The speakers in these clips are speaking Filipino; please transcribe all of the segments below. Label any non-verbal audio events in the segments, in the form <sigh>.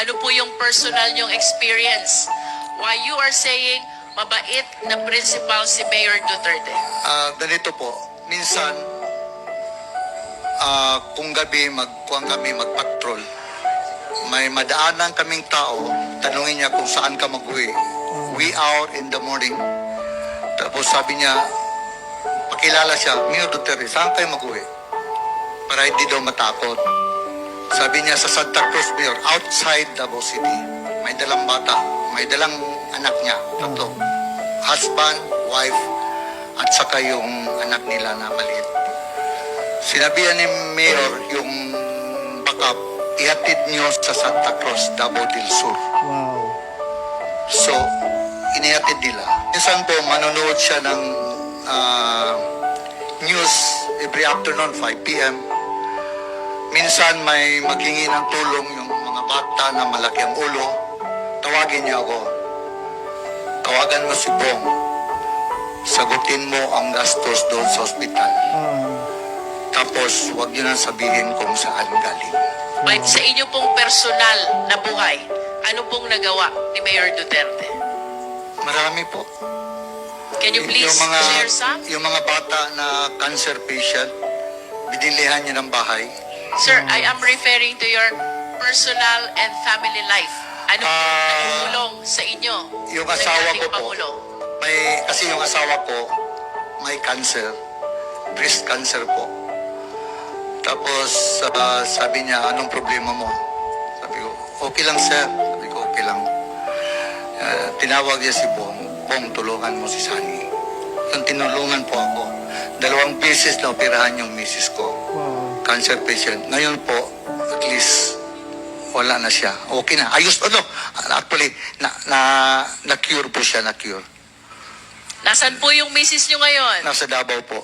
Ano po yung personal yung experience? Why you are saying mabait na principal si Mayor Duterte? Ah, ganito po, minsan, ah, kung gabi magkuhan kami magpatrol, may madaanan kaming tao, tanungin niya kung saan ka mag-uwi. We out in the morning. Tapos sabi niya, pakilala siya, Mayor Duterte, saan kayo mag-uwi? Para hindi daw matakot. Sabi niya sa Santa Cruz, Mayor, outside Davao City. May dalang bata, may dalang anak niya, tatlo. Husband, wife, at saka yung anak nila na maliit. Sinabihan ni Mayor yung backup, ihatid niyo sa Santa Cruz, Davao del Sur. Wow. So, inihatid nila. Minsan po, manonood siya ng ah, news every afternoon, 5 p.m. Minsan may maghingi ng tulong yung mga bata na malaki ang ulo. Tawagin niya ako. Tawagan mo si Bong. Sagutin mo ang gastos doon sa ospital. Tapos, huwag niyo nang sabihin kung saan galing. But sa inyo pong personal na buhay, ano pong nagawa ni Mayor Duterte? Marami po. Can you please yung mga, share some? Yung mga bata na cancer patient, binilihan niya ng bahay. Sir, I am referring to your personal and family life. Ano po Ah, nagtulong sa inyo? yung ng asawa dating ko po. Pangulo? May, kasi yung asawa ko, may cancer. Breast cancer po. Tapos, ah, sabi niya, anong problema mo? Sabi ko, okay lang sir. Sabi ko, okay lang. Ah, tinawag niya si Bong, Bong, tulungan mo si Sunny. Yung tinulungan po ako. Dalawang beses na operahan yung misis ko. wow. Cancer patient. Ngayon po, at least, wala na siya. Okay na. Ayos, ano, actually, na, na, na-cure po siya, na-cure. Nasaan po yung misis nyo ngayon? Nasa Davao po.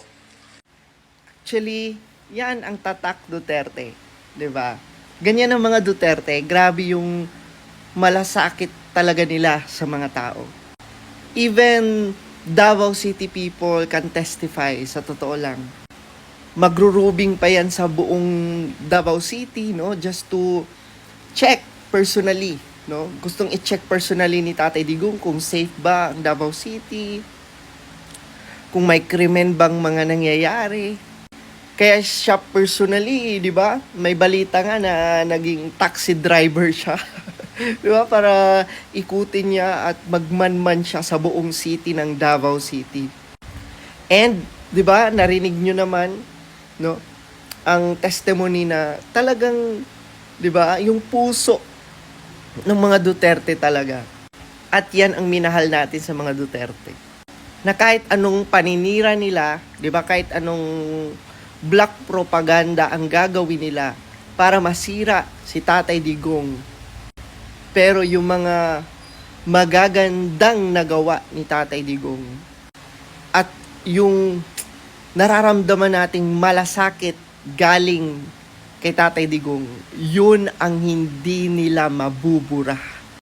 Actually, yan ang tatak Duterte. 'di ba? Ganyan ang mga Duterte. Grabe yung malasakit talaga nila sa mga tao. Even Davao City people can testify sa totoo lang. Magrurubing pa yan sa buong Davao City, no? Just to check personally, no? Gustong i-check personally ni Tatay Digong kung safe ba ang Davao City, kung may krimen bang mga nangyayari. Kaya siya personally, di ba? May balita nga na naging taxi driver siya. <laughs> di ba? Para ikutin niya at magmanman siya sa buong city ng Davao City. And, di ba, narinig nyo naman, no? Ang testimony na talagang, di ba, yung puso ng mga Duterte talaga. At yan ang minahal natin sa mga Duterte na kahit anong paninira nila, 'di ba, kahit anong black propaganda ang gagawin nila para masira si Tatay Digong. Pero yung mga magagandang nagawa ni Tatay Digong at yung nararamdaman nating malasakit galing kay Tatay Digong, yun ang hindi nila mabubura.